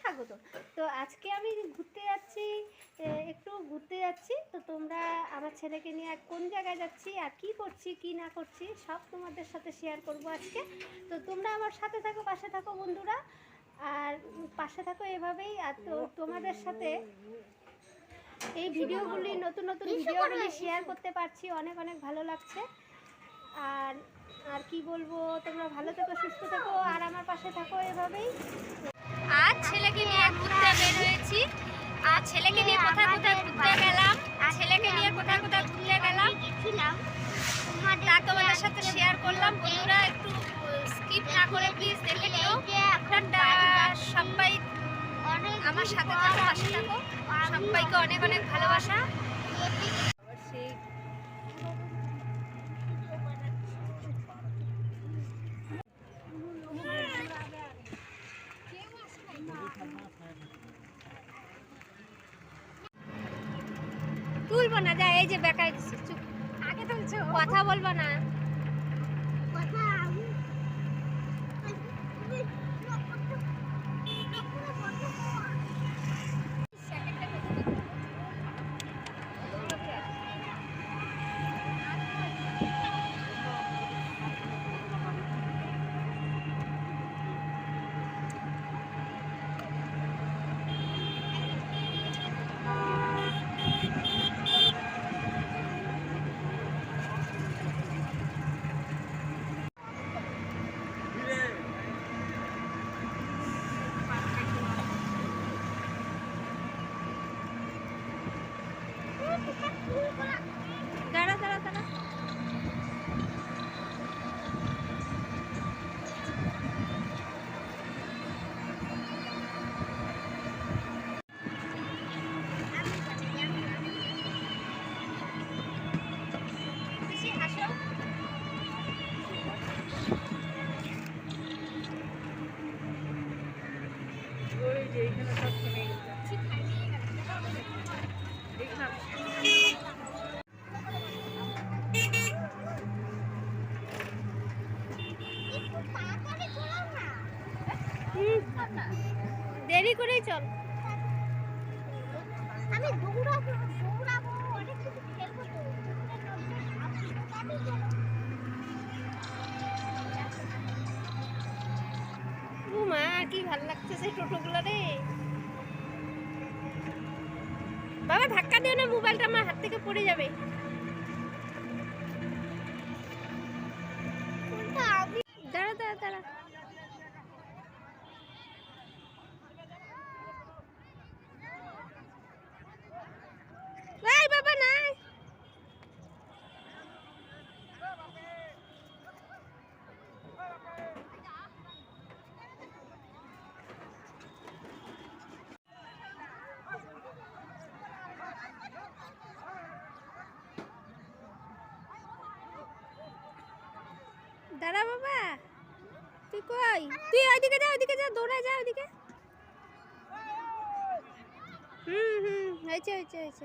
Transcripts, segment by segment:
স্বাগত। তো আজকে আমি ঘুরতে যাচ্ছি একটু ঘুরতে যাচ্ছি। তো তোমরা আমার ছেলেকে নিয়ে আর কোন জায়গায় যাচ্ছি আর কি করছি কি না করছি সব তোমাদের সাথে শেয়ার করব আজকে। তো তোমরা আমার সাথে থাকো পাশে থাকো বন্ধুরা। আর পাশে থাকো এভাবেই। আর তো তোমাদের সাথে এই ভিডিওগুলি নতুন নতুন ভিডিওগুলি শেয়ার করতে পারছি। অনেক অনেক ভালো লাগছে। আর আর কি বলব? তোমরা ভালো থেকো সুস্থ থেকো। আর পাশে থাকো এভাবেই। আজ ছেলেকে নিয়ে ঘুরতে বের হয়েছি। আর ছেলেকে নিয়ে কোথায় কোথায় ঘুরতে গেলাম? ছেলেকে নিয়ে কোথায় কোথায় ঘুরতে গেলাম? তা তোমাদের সাথে শেয়ার করলাম। বন্ধুরা, একটু স্কিপ না করে প্লিজ দেখে নিও। সবাই আমার সাথে থাকো, পাশে থাকো। সবাইকে অনেক অনেক ভালোবাসা। তুলবো না যা এই যে বেকার আগে তুলছো? কথা বলব না। দেরি করেই চল। আমি দৌড়াবো দৌড়াবো অনেক কিছু খেলব তো মা কি ভালো লাগছে সেই টোটোগুলো রে। বাবা ধাক্কা দিও না মোবাইলটা আমার হাত থেকে পড়ে যাবে। দাঁড়া বাবা। তুই কই? তুই ওইদিকে যা ওইদিকে যা দৌড়ে যা ওইদিকে। হুম হুম, হয়েছে হয়েছে হয়েছে।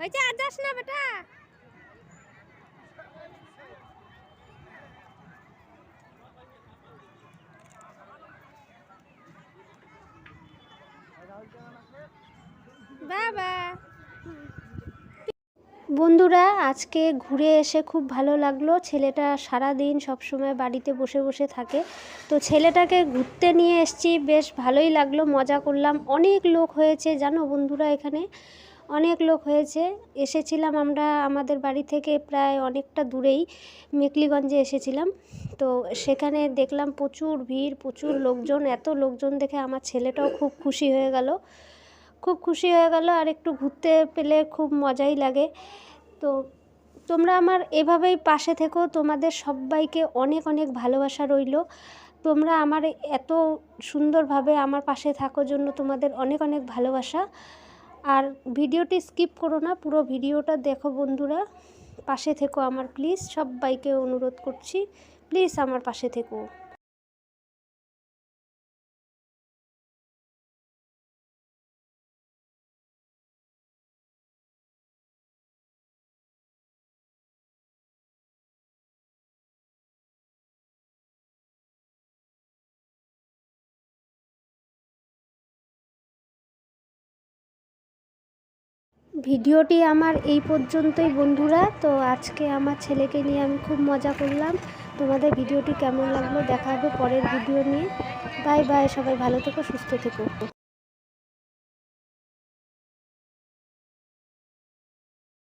হয়েছে, আর যাস না বেটা। বাবা। বন্ধুরা, আজকে ঘুরে এসে খুব ভালো লাগল। ছেলেটা সারা দিন সবসময় বাড়িতে বসে বসে থাকে। তো ছেলেটাকে ঘুরতে নিয়ে এসেছি, বেশ ভালোই লাগল, মজা করলাম। অনেক লোক হয়েছে, জানো বন্ধুরা এখানে? অনেক লোক হয়েছে। এসেছিলাম আমরা, আমাদের বাড়ি থেকে প্রায় অনেকটা দূরেই, মেকলিগঞ্জে এসেছিলাম। তো সেখানে দেখলাম প্রচুর ভিড়, প্রচুর লোকজন। এত লোকজন দেখে আমার ছেলেটাও খুব খুশি হয়ে গেল। খুব খুশি হয়ে গেল আর একটু ঘুরতে পেলে খুব মজাই লাগে। তো তোমরা আমার এভাবেই পাশে থেকো। তোমাদের সবাইকে অনেক অনেক ভালোবাসা রইল। তোমরা আমার এত সুন্দরভাবে আমার পাশে থাকো জন্য তোমাদের অনেক অনেক ভালোবাসা। আর ভিডিওটি স্কিপ করো না, পুরো ভিডিওটা দেখো বন্ধুরা। পাশে থেকো আমার, প্লিজ। সবাইকে অনুরোধ করছি, প্লিজ আমার পাশে থেকো। ভিডিওটি আমার এই পর্যন্তই বন্ধুরা। তো আজকে আমার ছেলেকে নিয়ে আমি খুব মজা করলাম। তোমাদের ভিডিওটি কেমন লাগল দেখা হবে পরের ভিডিও নিয়ে। বাই বাই, সবাই ভালো থেকো, সুস্থ থেকো।